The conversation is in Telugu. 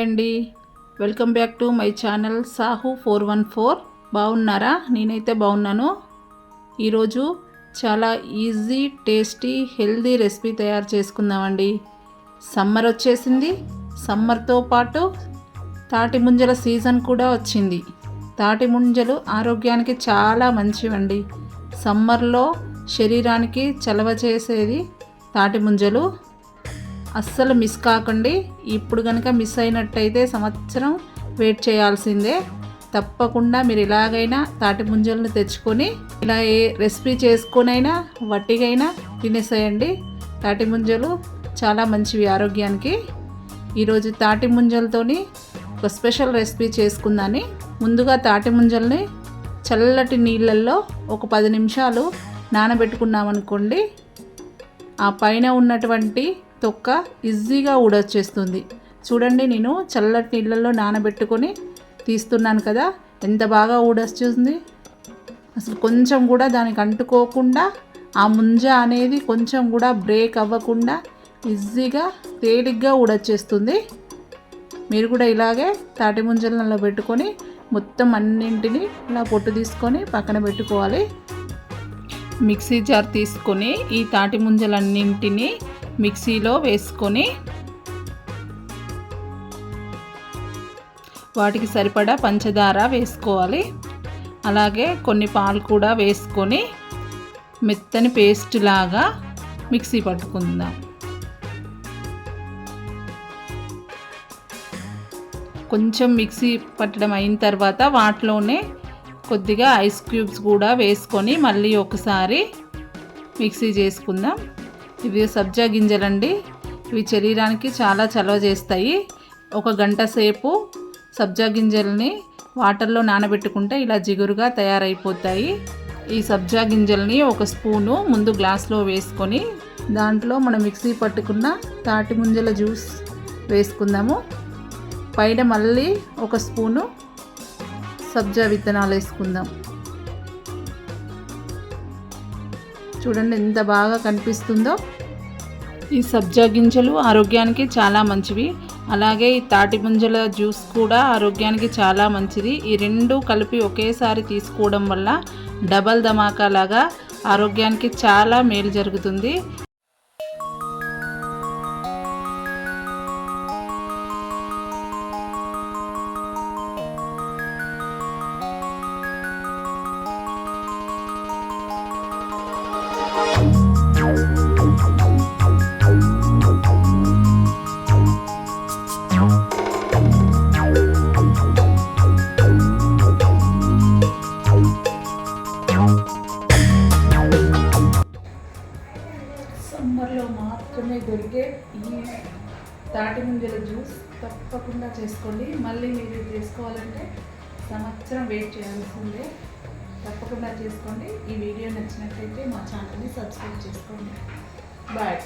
హాయ్ అండి. Welcome back to my channel Sahu four one four బాగున్నారా? నేనైతే బాగున్నాను. ఈరోజు చాలా ఈజీ టేస్టీ హెల్దీ రెసిపీ తయారు చేసుకుందామండి. సమ్మర్ వచ్చేసింది. సమ్మర్తో పాటు తాటి ముంజల సీజన్ కూడా వచ్చింది. తాటి ముంజలు ఆరోగ్యానికి చాలా మంచివండి. సమ్మర్లో శరీరానికి చలవ చేసేది తాటి ముంజలు. అస్సలు మిస్ కాకండి. ఇప్పుడు కనుక మిస్ అయినట్టయితే సంవత్సరం వెయిట్ చేయాల్సిందే. తప్పకుండా మీరు ఇలాగైనా తాటి ముంజలను తెచ్చుకొని ఇలా ఏ రెసిపీ చేసుకొనైనా వట్టిగైనా తినేసేయండి. తాటి ముంజలు చాలా మంచివి ఆరోగ్యానికి. ఈరోజు తాటి ముంజలతోని ఒక స్పెషల్ రెసిపీ చేసుకుందాని. ముందుగా తాటి ముంజల్ని చల్లటి నీళ్ళల్లో ఒక పది నిమిషాలు నానబెట్టుకున్నామనుకోండి ఆ పైన ఉన్నటువంటి తొక్క ఈజీగా ఊడొచ్చేస్తుంది. చూడండి నేను చల్లటి నీళ్ళల్లో నానబెట్టుకొని తీస్తున్నాను కదా ఎంత బాగా ఊడొచ్చేస్తుంది. అసలు కొంచెం కూడా దానికి అంటుకోకుండా ఆ ముంజ అనేది కొంచెం కూడా బ్రేక్ అవ్వకుండా ఈజీగా తేలిగ్గా ఊడొచ్చేస్తుంది. మీరు కూడా ఇలాగే తాటి ముంజలలో పెట్టుకొని మొత్తం అన్నింటినీ ఇలా పొట్టు తీసుకొని పక్కన పెట్టుకోవాలి. మిక్సీ జార్ తీసుకొని ఈ తాటి ముంజలన్నింటినీ మిక్సీలో వేసుకొని వాటికి సరిపడా పంచదార వేసుకోవాలి. అలాగే కొన్ని పాలు కూడా వేసుకొని మెత్తని పేస్ట్ లాగా మిక్సీ పట్టుకుందాం. కొంచెం మిక్సీ పట్టడం అయిన తర్వాత వాటిలోనే కొద్దిగా ఐస్ క్యూబ్స్ కూడా వేసుకొని మళ్ళీ ఒకసారి మిక్సీ చేసుకుందాం. ఇవి సబ్జా గింజలండి. ఇవి శరీరానికి చాలా చలవ చేస్తాయి. ఒక గంట సేపు సబ్జా గింజల్ని వాటర్లో నానబెట్టుకుంటే ఇలా జిగురుగా తయారైపోతాయి. ఈ సబ్జా గింజల్ని ఒక స్పూను ముందు గ్లాస్లో వేసుకొని దాంట్లో మనం మిక్సీ పట్టుకున్న తాటి ముంజల జ్యూస్ వేసుకుందాము. పైన మళ్ళీ ఒక స్పూను సబ్జా విత్తనాలు వేసుకుందాం. చూడండి ఎంత బాగా కనిపిస్తుందో. ఈ సబ్జా గింజలు ఆరోగ్యానికి చాలా మంచివి. అలాగే ఈ తాటి ముంజల జ్యూస్ కూడా ఆరోగ్యానికి చాలా మంచిది. ఈ రెండు కలిపి ఒకేసారి తీసుకోవడం వల్ల డబల్ ధమాకా లాగా ఆరోగ్యానికి చాలా మేలు జరుగుతుంది. మాత్రమే దొరికే ఈ తాటి ముంజల జ్యూస్ తప్పకుండా చేసుకోండి. మళ్ళీ మీరు చేసుకోవాలంటే సంవత్సరం వెయిట్ చేయాల్సిందే. తప్పకుండా చేసుకోండి. ఈ వీడియో నచ్చినట్లయితే మా ఛానల్ని సబ్స్క్రైబ్ చేసుకోండి. బాయ్.